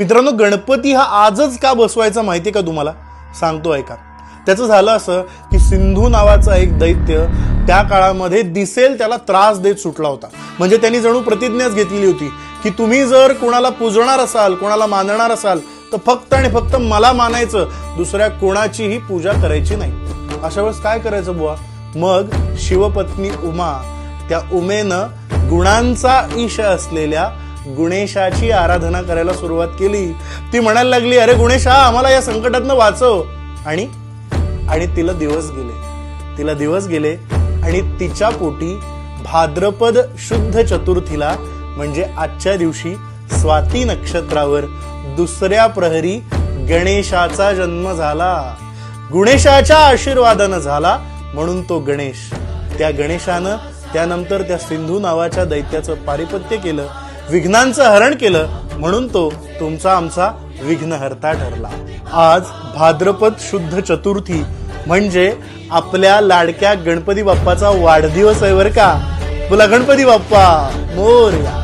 मित्रांनो गणपती हा आजच का बसवायचा माहिती का तुम्हाला? सांगतो ऐका. त्याचं झालं असं की सिंधू नावाचा एक दैत्य त्या काळामध्ये दिसेल त्याला त्रास देत सुटला होता. म्हणजे त्यांनी जणू प्रतिज्ञाच घेतलेली होती की तुम्ही जर कोणाला पूजणार असाल कोणाला मानणार असाल तर फक्त आणि फक्त मला मानायचं दुसऱ्या कोणाचीही पूजा करायची नाही. अशा वेळेस काय करायचं बुवा? मग शिवपत्नी उमा त्या उमेनं गुणांचा ईश असलेल्या गुणेशाची आराधना करायला सुरुवात केली. ती म्हणायला लागली अरे गुणेशा आम्हाला या संकटातनं वाचव. आणि आणि तिला दिवस गेले. तिला दिवस गेले आणि तिच्या पोटी भाद्रपद शुद्ध चतुर्थीला म्हणजे आजच्या दिवशी स्वाती नक्षत्रावर दुसऱ्या प्रहरी गणेशाचा जन्म झाला. गुणेशाच्या आशीर्वादानं झाला म्हणून तो गणेश. त्या गणेशानं त्यानंतर त्या सिंधू नावाच्या दैत्याचं पारिपत्य केलं. विघ्नांचं हरण केलं म्हणून तो तुमचा आमचा विघ्नहर्ता ठरला. आज भाद्रपद शुद्ध चतुर्थी म्हणजे आपल्या लाडक्या गणपती बाप्पाचा वाढदिवस आहे बरं का? बोला गणपती बाप्पा मोरया.